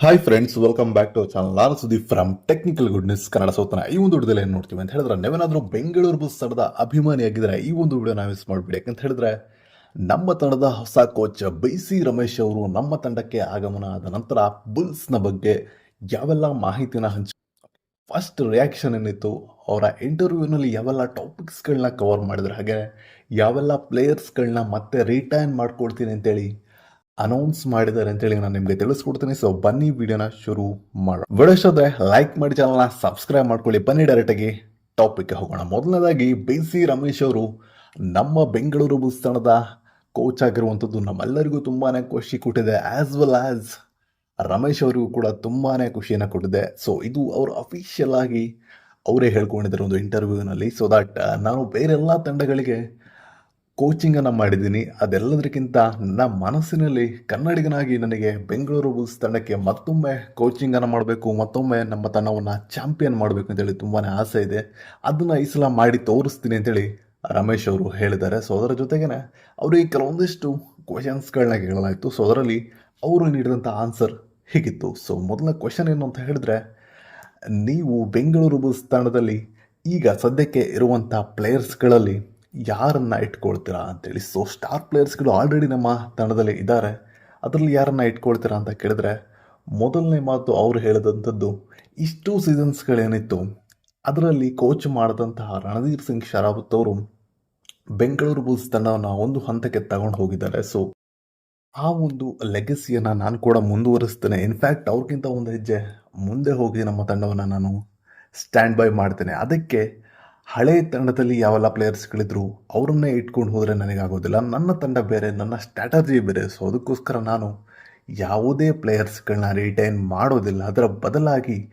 Hi friends welcome back to channel ನಾನು Sudeep from technical goodness Kannada ಸೌತನ. ಈ ಒಂದು ವಿಡಿಯೋದಲ್ಲಿ ಏನು ನೋಡ್ತೀವಿ ಅಂತ ಹೇಳಿದ್ರೆ, ನೀವೇನಾದರೂ ಬೆಂಗಳೂರು ಬುಲ್ಸ್ ತಂಡದ ಅಭಿಮಾನಿಯಾಗಿದ್ರೆ ಈ ಒಂದು ವಿಡಿಯೋನ ಮಿಸ್ ಮಾಡಿಬಿಡಿ ಯಾಕಂತ ಹೇಳಿದ್ರೆ, ನಮ್ಮ ತಂಡದ ಹೊಸ ಕೋಚ್ ಬಿ ಸಿ ರಮೇಶ್ ಅವರು ನಮ್ಮ ತಂಡಕ್ಕೆ ಆಗಮನ ಆದ ನಂತರ ಬುಲ್ಸ್ನ ಬಗ್ಗೆ ಯಾವೆಲ್ಲ ಮಾಹಿತಿನ ಹಂಚ ಫಸ್ಟ್ ರಿಯಾಕ್ಷನ್ ಏನಿತ್ತು, ಅವರ ಇಂಟರ್ವ್ಯೂನಲ್ಲಿ ಯಾವೆಲ್ಲ ಟಾಪಿಕ್ಸ್ಗಳನ್ನ ಕವರ್ ಮಾಡಿದ್ರೆ, ಹಾಗೆ ಯಾವೆಲ್ಲ ಪ್ಲೇಯರ್ಸ್ಗಳನ್ನ ಮತ್ತೆ ರಿಟೈನ್ ಮಾಡ್ಕೊಳ್ತೀನಿ ಅಂತೇಳಿ ಅನೌನ್ಸ್ ಮಾಡಿದ್ದಾರೆ ಅಂತೇಳಿ ನಾನು ನಿಮಗೆ ತಿಳಿಸ್ಕೊಡ್ತೀನಿ. ಸೊ ಬನ್ನಿ ವಿಡಿಯೋನ ಶುರು ಮಾಡೋಣ. ವಿಡಿಯೋ ಲೈಕ್ ಮಾಡಿ ಚಾನಲ್ನ ಸಬ್ಸ್ಕ್ರೈಬ್ ಮಾಡ್ಕೊಳ್ಳಿ. ಬನ್ನಿ ಡೈರೆಕ್ಟಾಗಿ ಟಾಪಿಕ್ಗೆ ಹೋಗೋಣ. ಮೊದಲನೇದಾಗಿ ಬಿ ಸಿ ರಮೇಶ್ ಅವರು ನಮ್ಮ ಬೆಂಗಳೂರು ಬುಲ್ಸ್ ತಂಡದ ಕೋಚ್ ಆಗಿರುವಂಥದ್ದು ನಮ್ಮೆಲ್ಲರಿಗೂ ತುಂಬಾ ಖುಷಿ ಕೊಟ್ಟಿದೆ. ಆಸ್ ವೆಲ್ ಆ್ಯಸ್ ರಮೇಶ್ ಅವರಿಗೂ ಕೂಡ ತುಂಬಾ ಖುಷಿಯನ್ನು ಕೊಟ್ಟಿದೆ. ಸೊ ಇದು ಅವರು ಅಫಿಷಿಯಲ್ ಆಗಿ ಅವರೇ ಹೇಳ್ಕೊಂಡಿದ್ದಾರೆ ಒಂದು ಇಂಟರ್ವ್ಯೂನಲ್ಲಿ ಸೊ ದಟ್ ನಾನು ಬೇರೆಲ್ಲ ತಂಡಗಳಿಗೆ ಕೋಚಿಂಗನ್ನು ಮಾಡಿದ್ದೀನಿ. ಅದೆಲ್ಲದಕ್ಕಿಂತ ನನ್ನ ಮನಸ್ಸಿನಲ್ಲಿ ಕನ್ನಡಿಗನಾಗಿ ನನಗೆ ಬೆಂಗಳೂರು ಬುಲ್ಸ್ ತಂಡಕ್ಕೆ ಮತ್ತೊಮ್ಮೆ ಕೋಚಿಂಗನ್ನು ಮಾಡಬೇಕು, ಮತ್ತೊಮ್ಮೆ ನಮ್ಮ ತಂಡವನ್ನು ಚಾಂಪಿಯನ್ ಮಾಡಬೇಕು ಅಂತೇಳಿ ತುಂಬಾ ಆಸೆ ಇದೆ. ಅದನ್ನು ಈ ಸಲ ಮಾಡಿ ತೋರಿಸ್ತೀನಿ ಅಂತೇಳಿ ರಮೇಶ್ ಅವರು ಹೇಳಿದ್ದಾರೆ. ಸೊ ಅದರ ಜೊತೆಗೇ ಅವರಿಗೆ ಕೆಲವೊಂದಿಷ್ಟು ಕ್ವಶನ್ಸ್ಗಳನ್ನ ಕೇಳಲಾಯಿತು. ಸೊ ಅದರಲ್ಲಿ ಅವರು ನೀಡಿದಂಥ ಆನ್ಸರ್ ಹೀಗಿತ್ತು. ಸೊ ಮೊದಲ ಕ್ವಶನ್ ಏನು ಅಂತ ಹೇಳಿದ್ರೆ, ನೀವು ಬೆಂಗಳೂರು ಬುಲ್ಸ್ ತಂಡದಲ್ಲಿ ಈಗ ಸದ್ಯಕ್ಕೆ ಇರುವಂಥ ಪ್ಲೇಯರ್ಸ್ಗಳಲ್ಲಿ ಯಾರನ್ನ ಇಟ್ಕೊಳ್ತೀರಾ ಅಂತೇಳಿ. ಸೊ ಸ್ಟಾರ್ ಪ್ಲೇಯರ್ಸ್ಗಳು ಆಲ್ರೆಡಿ ನಮ್ಮ ತಂಡದಲ್ಲಿ ಇದ್ದಾರೆ. ಅದರಲ್ಲಿ ಯಾರನ್ನ ಇಟ್ಕೊಳ್ತೀರಾ ಅಂತ ಕೇಳಿದ್ರೆ, ಮೊದಲನೇ ಮಾತು ಅವರು ಹೇಳಿದಂಥದ್ದು, ಇಷ್ಟು ಸೀಸನ್ಸ್ಗಳೇನಿತ್ತು ಅದರಲ್ಲಿ ಕೋಚ್ ಮಾಡಿದಂತಹ ರಣಧೀರ್ ಸಿಂಗ್ ಶರಾವತ್ ಅವರು ಬೆಂಗಳೂರು ಬುಲ್ಸ್ ತಂಡವನ್ನು ಒಂದು ಹಂತಕ್ಕೆ ತಗೊಂಡು ಹೋಗಿದ್ದಾರೆ. ಸೊ ಆ ಒಂದು ಲೆಗಸಿಯನ್ನು ನಾನು ಕೂಡ ಮುಂದುವರಿಸ್ತೇನೆ. ಇನ್ಫ್ಯಾಕ್ಟ್ ಅವ್ರಿಗಿಂತ ಒಂದು ಹೆಜ್ಜೆ ಮುಂದೆ ಹೋಗಿ ನಮ್ಮ ತಂಡವನ್ನು ನಾನು ಸ್ಟ್ಯಾಂಡ್ ಬೈ ಮಾಡ್ತೇನೆ. ಅದಕ್ಕೆ ಹಳೆ ತಂಡದಲ್ಲಿ ಯಾವೆಲ್ಲ ಪ್ಲೇಯರ್ಸ್ಗಳಿದ್ರು ಅವರನ್ನೇ ಇಟ್ಕೊಂಡು ಹೋದರೆ ನನಗಾಗೋದಿಲ್ಲ. ನನ್ನ ತಂಡ ಬೇರೆ, ನನ್ನ ಸ್ಟ್ರಾಟಜಿ ಬೇರೆ. ಸೊ ಅದಕ್ಕೋಸ್ಕರ ನಾನು ಯಾವುದೇ ಪ್ಲೇಯರ್ಸ್ಗಳನ್ನ ರಿಟೈನ್ ಮಾಡೋದಿಲ್ಲ. ಅದರ ಬದಲಾಗಿ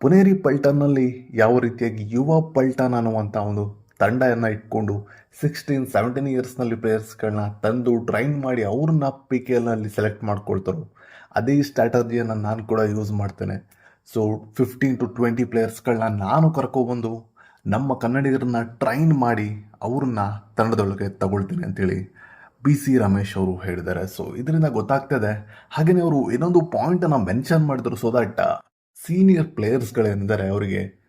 ಪುನೇರಿ ಪಲ್ಟನ್ನಲ್ಲಿ ಯಾವ ರೀತಿಯಾಗಿ ಯುವ ಪಲ್ಟನ್ ಅನ್ನುವಂಥ ಒಂದು ತಂಡವನ್ನು ಇಟ್ಕೊಂಡು ಸಿಕ್ಸ್ಟೀನ್ ಸೆವೆಂಟೀನ್ ಇಯರ್ಸ್ನಲ್ಲಿ ಪ್ಲೇಯರ್ಸ್ಗಳನ್ನ ತಂದು ಟ್ರೈನ್ ಮಾಡಿ ಅವ್ರನ್ನ ಪಿ ಕೆ ಎಲ್ನಲ್ಲಿ ಸೆಲೆಕ್ಟ್ ಮಾಡ್ಕೊಳ್ತಾರೋ, ಅದೇ ಸ್ಟ್ರಾಟಜಿಯನ್ನು ನಾನು ಕೂಡ ಯೂಸ್ ಮಾಡ್ತೇನೆ. ಸೊ ಫಿಫ್ಟೀನ್ ಟು ಟ್ವೆಂಟಿ ಪ್ಲೇಯರ್ಸ್ಗಳನ್ನ ನಾನು ಕರ್ಕೊಬಂದು ನಮ್ಮ ಕನ್ನಡಿಗರನ್ನ ಟ್ರೈನ್ ಮಾಡಿ ಅವ್ರನ್ನ ತಂಡದೊಳಗೆ ತಗೊಳ್ತೀನಿ ಅಂತೇಳಿ ಬಿ ಸಿ ರಮೇಶ್ ಅವರು ಹೇಳಿದ್ದಾರೆ. ಸೊ ಇದರಿಂದ ಗೊತ್ತಾಗ್ತದೆ. ಹಾಗೆಯೇ ಅವರು ಇನ್ನೊಂದು ಪಾಯಿಂಟನ್ನು ಮೆನ್ಷನ್ ಮಾಡಿದ್ರು ಸೊ ದಟ್ ಸೀನಿಯರ್ ಪ್ಲೇಯರ್ಸ್ಗಳೇನೆಂದರೆ ಅವರಿಗೆ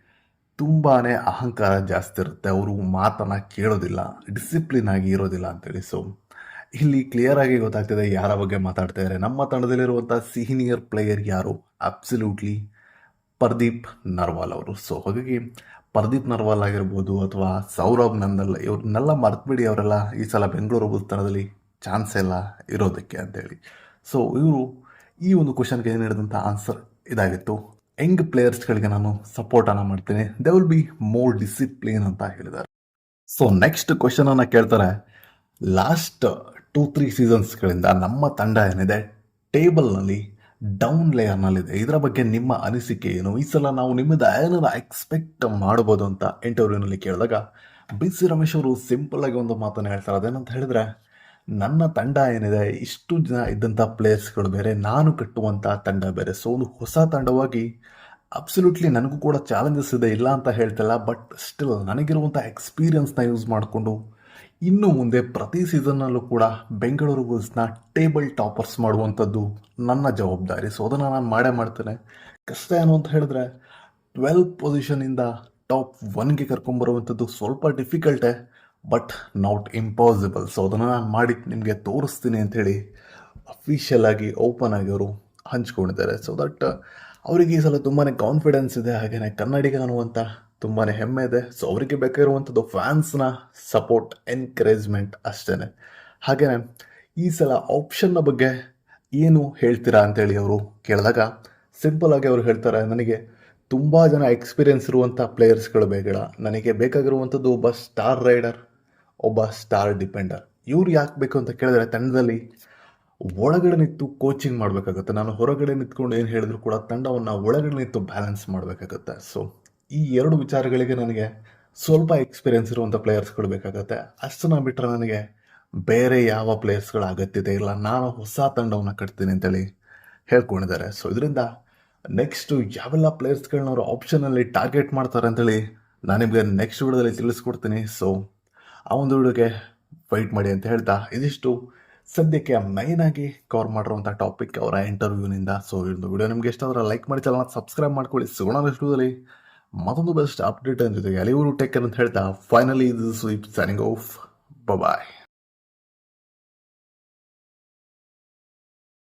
ತುಂಬಾ ಅಹಂಕಾರ ಜಾಸ್ತಿ ಇರುತ್ತೆ. ಅವರು ಮಾತನ್ನು ಕೇಳೋದಿಲ್ಲ ಡಿಸಿಪ್ಲಿನ್ ಆಗಿ ಇರೋದಿಲ್ಲ ಅಂತೇಳಿ. ಸೊ ಇಲ್ಲಿ ಕ್ಲಿಯರ್ ಆಗಿ ಗೊತ್ತಾಗ್ತಿದೆ ಯಾರ ಬಗ್ಗೆ ಮಾತಾಡ್ತಾ ಇದ್ದಾರೆ. ನಮ್ಮ ತಂಡದಲ್ಲಿರುವಂಥ ಸೀನಿಯರ್ ಪ್ಲೇಯರ್ ಯಾರು? ಅಬ್ಸಲ್ಯೂಟ್ಲಿ ಪ್ರದೀಪ್ ನರ್ವಾಲ್ ಅವರು. ಸೊ ಹಾಗಾಗಿ ಪರ್ದೀಪ್ ನರ್ವಾಲ್ ಆಗಿರ್ಬೋದು ಅಥವಾ ಸೌರಭ್ ನಂದಲ್, ಇವ್ರನ್ನೆಲ್ಲ ಮರ್ತ್ಬಿಡಿ ಅವರೆಲ್ಲ. ಈ ಸಲ ಬೆಂಗಳೂರು ಬುಲ್ಸ್ ತಂಡದಲ್ಲಿ ಚಾನ್ಸ್ ಎಲ್ಲ ಇರೋದಕ್ಕೆ ಅಂತೇಳಿ. ಸೊ ಇವರು ಈ ಒಂದು ಕ್ವಶನ್ಗೆ ಏನು ಹೇಳಿದಂಥ ಆನ್ಸರ್ ಇದಾಗಿತ್ತು. ಯಂಗ್ ಪ್ಲೇಯರ್ಸ್ಗಳಿಗೆ ನಾನು ಸಪೋರ್ಟನ್ನು ಮಾಡ್ತೀನಿ. They will be more discipline ಅಂತ ಹೇಳಿದ್ದಾರೆ. ಸೊ ನೆಕ್ಸ್ಟ್ ಕ್ವಶನನ್ನು ಕೇಳ್ತಾರೆ. ಲಾಸ್ಟ್ ಟೂ ತ್ರೀ ಸೀಸನ್ಸ್ಗಳಿಂದ ನಮ್ಮ ತಂಡ ಏನಿದೆ? ಟೇಬಲ್ನಲ್ಲಿ ಡೌನ್ ಲೇಯರ್ನಲ್ಲಿದೆ ಇದರ ಬಗ್ಗೆ ನಿಮ್ಮ ಅನಿಸಿಕೆ ಏನು? ಈ ಸಲ ನಾವು ನಿಮ್ಮಿಂದ ಏನಾರ ಎಕ್ಸ್ಪೆಕ್ಟ್ ಮಾಡ್ಬೋದು ಅಂತ ಇಂಟರ್ವ್ಯೂನಲ್ಲಿ ಕೇಳಿದಾಗ ಬಿ ಸಿ ರಮೇಶ್ ಅವರು ಸಿಂಪಲ್ ಆಗಿ ಒಂದು ಮಾತನ್ನು ಹೇಳ್ತಾರೆ. ಅದೇನಂತ ಹೇಳಿದ್ರೆ, ನನ್ನ ತಂಡ ಏನಿದೆ, ಇಷ್ಟು ಜನ ಇದ್ದಂಥ ಪ್ಲೇಯರ್ಸ್ಗಳು ಬೇರೆ, ನಾನು ಕಟ್ಟುವಂಥ ತಂಡ ಬೇರೆ. ಸೊ ಒಂದು ಹೊಸ ತಂಡವಾಗಿ ಅಬ್ಸಲ್ಯೂಟ್ಲಿ ನನಗೂ ಕೂಡ ಚಾಲೆಂಜಸ್ ಇದೆ, ಇಲ್ಲ ಅಂತ ಹೇಳ್ತಿಲ್ಲ ಬಟ್ ಸ್ಟಿಲ್ ನನಗಿರುವಂಥ ಎಕ್ಸ್ಪೀರಿಯನ್ಸ್ನ ಯೂಸ್ ಮಾಡಿಕೊಂಡು ಇನ್ನು ಮುಂದೆ ಪ್ರತಿ ಸೀಸನ್ನಲ್ಲೂ ಕೂಡ ಬೆಂಗಳೂರು ಬುಲ್ಸ್ನ ಟೇಬಲ್ ಟಾಪರ್ಸ್ ಮಾಡುವಂಥದ್ದು ನನ್ನ ಜವಾಬ್ದಾರಿ. ಸೊ ಅದನ್ನು ನಾನು ಮಾಡೇ ಮಾಡ್ತೇನೆ. ಕಷ್ಟ ಏನು ಅಂತ ಹೇಳಿದ್ರೆ ಟ್ವೆಲ್ ಪೊಸಿಷನಿಂದ ಟಾಪ್ ಒನ್ಗೆ ಕರ್ಕೊಂಬರುವಂಥದ್ದು ಸ್ವಲ್ಪ ಡಿಫಿಕಲ್ಟೇ ಬಟ್ ನಾಟ್ ಇಂಪಾಸಿಬಲ್ ಸೊ ಅದನ್ನು ನಾನು ಮಾಡಿ ನಿಮಗೆ ತೋರಿಸ್ತೀನಿ ಅಂಥೇಳಿ ಅಫಿಷಿಯಲ್ ಆಗಿ ಓಪನ್ ಆಗಿ ಅವರು ಹಂಚ್ಕೊಂಡಿದ್ದಾರೆ. ಸೊ ದಟ್ ಅವರಿಗೆ ಈ ಸಲ ತುಂಬಾ ಕಾನ್ಫಿಡೆನ್ಸ್ ಇದೆ ಹಾಗೆಯೇ ಕನ್ನಡಿಗ ಅನ್ನುವಂಥ ತುಂಬಾ ಹೆಮ್ಮೆ ಇದೆ ಸೊ ಅವರಿಗೆ ಬೇಕಾಗಿರುವಂಥದ್ದು ಫ್ಯಾನ್ಸ್ನ ಸಪೋರ್ಟ್ ಎನ್ಕರೇಜ್ಮೆಂಟ್ ಅಷ್ಟೇ ಹಾಗೆಯೇ ಈ ಸಲ ಆಪ್ಷನ್ನ ಬಗ್ಗೆ ಏನು ಹೇಳ್ತೀರಾ ಅಂತೇಳಿ ಅವರು ಕೇಳಿದಾಗ ಸಿಂಪಲ್ ಆಗಿ ಅವರು ಹೇಳ್ತಾರೆ, ನನಗೆ ತುಂಬ ಜನ ಎಕ್ಸ್ಪೀರಿಯನ್ಸ್ ಇರುವಂಥ ಪ್ಲೇಯರ್ಸ್ಗಳು ಬೇಡ ನನಗೆ ಬೇಕಾಗಿರುವಂಥದ್ದು ಒಬ್ಬ ಸ್ಟಾರ್ ರೈಡರ್ ಒಬ್ಬ ಸ್ಟಾರ್ ಡಿಪೆಂಡರ್ ಇವ್ರು ಯಾಕೆ ಬೇಕು ಅಂತ ಕೇಳಿದ್ರೆ, ತಂಡದಲ್ಲಿ ಒಳಗಡೆ ನಿಂತು ಕೋಚಿಂಗ್ ಮಾಡಬೇಕಾಗುತ್ತೆ. ನಾನು ಹೊರಗಡೆ ನಿಂತ್ಕೊಂಡು ಏನು ಹೇಳಿದ್ರು ಕೂಡ ತಂಡವನ್ನು ಒಳಗಡೆ ನಿಂತು ಬ್ಯಾಲೆನ್ಸ್ ಮಾಡಬೇಕಾಗುತ್ತೆ. ಸೊ ಈ ಎರಡು ವಿಚಾರಗಳಿಗೆ ನನಗೆ ಸ್ವಲ್ಪ ಎಕ್ಸ್ಪೀರಿಯನ್ಸ್ ಇರುವಂಥ ಪ್ಲೇಯರ್ಸ್ಗಳು ಬೇಕಾಗುತ್ತೆ. ಅಷ್ಟನ್ನ ಬಿಟ್ಟರೆ ನನಗೆ ಬೇರೆ ಯಾವ ಪ್ಲೇಯರ್ಸ್ಗಳ ಅಗತ್ಯತೆ ಇಲ್ಲ. ನಾನು ಹೊಸ ತಂಡವನ್ನು ಕಟ್ತೀನಿ ಅಂತೇಳಿ ಹೇಳ್ಕೊಂಡಿದ್ದಾರೆ. ಸೊ ಇದರಿಂದ ನೆಕ್ಸ್ಟು ಯಾವೆಲ್ಲ ಪ್ಲೇಯರ್ಸ್ಗಳನ್ನ ಅವರು ಆಪ್ಷನಲ್ಲಿ ಟಾರ್ಗೆಟ್ ಮಾಡ್ತಾರೆ ಅಂತೇಳಿ ನಾನು ನಿಮಗೆ ನೆಕ್ಸ್ಟ್ ವಿಡಿಯೋದಲ್ಲಿ ತಿಳಿಸ್ಕೊಡ್ತೀನಿ. ಸೊ ಆ ಒಂದು ವಿಡಿಯೋಗೆ ವೈಟ್ ಮಾಡಿ ಅಂತ ಹೇಳ್ತಾ ಇದಿಷ್ಟು. ಸದ್ಯಕ್ಕೆ ಮೈನ್ ಆಗಿ ಕವರ್ ಮಾಡಿರುವಂಥ ಟಾಪಿಕ್ ಅವರ ಇಂಟರ್ವ್ಯೂನಿಂದ ಸೊ ಇದು ವಿಡಿಯೋ ನಿಮ್ಗೆ ಇಷ್ಟ ಆದರೆ ಲೈಕ್ ಮಾಡಿ ಚಾನಲ್ ಸಬ್ಸ್ಕ್ರೈಬ್ ಮಾಡ್ಕೊಳ್ಳಿ. ಸಿಗೋಣ ವಿಡಿಯೋದಲ್ಲಿ. ಮತ್ತೊಂದು ಬೆಸ್ಟ್ ಅಪ್ಡೇಟ್ ಜೊತೆಗೆ ಅಲಿವರು ಟೆಕ್ ಅಂತ ಹೇಳ್ತಾ ಫೈನಲಿ ಇದು ಸ್ವೀಪ್ ಸ್ಯಾನಿಂಗ್ ಆಫ್ ಬಾಯ್